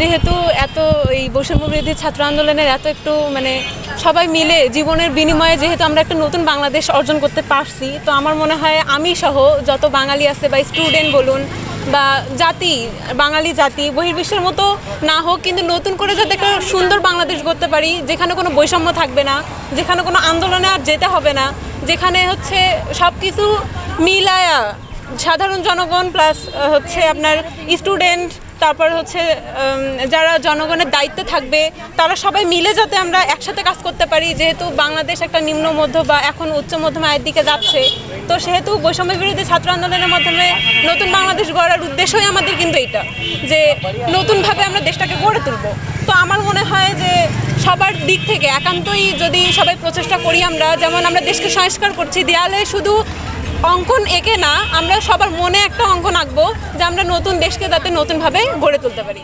যেহেতু এত এই বৈষম্য বিরোধী ছাত্র আন্দোলনের এত একটু মানে সবাই মিলে জীবনের বিনিময়ে যেহেতু আমরা একটা নতুন বাংলাদেশ অর্জন করতে পারছি, তো আমার মনে হয় আমি সহ যত বাঙালি আছে বা স্টুডেন্ট বলুন বা জাতি, বাঙালি জাতি, বহির্বিশ্বের মতো না হোক, কিন্তু নতুন করে যাতে একটা সুন্দর বাংলাদেশ গড়তে পারি, যেখানে কোনো বৈষম্য থাকবে না, যেখানে কোনো আন্দোলনে আর যেতে হবে না, যেখানে হচ্ছে সব কিছু মিলায়া সাধারণ জনগণ প্লাস হচ্ছে আপনার স্টুডেন্ট তারপর হচ্ছে যারা জনগণের দায়িত্বে থাকবে, তারা সবাই মিলে যাতে আমরা একসাথে কাজ করতে পারি, যেহেতু বাংলাদেশ একটা নিম্ন মধ্য বা এখন উচ্চ মধ্যম আয়ের দিকে যাচ্ছে, তো সেহেতু বৈষম্য বিরোধী ছাত্র আন্দোলনের মাধ্যমে নতুন বাংলাদেশ গড়ার উদ্দেশ্যই আমাদের কিন্তু এটা যে নতুনভাবে আমরা দেশটাকে গড়ে তুলব। তো আমার মনে হয় যে সবার দিক থেকে একান্তই যদি সবাই প্রচেষ্টা করি আমরা, যেমন আমরা দেশকে সংস্কার করছি, দেয়ালে শুধু অঙ্কন এঁকে না, আমরা সবার মনে একটা অঙ্কন আঁকবো যে আমরা নতুন দেশকে যাতে নতুনভাবে গড়ে তুলতে পারি।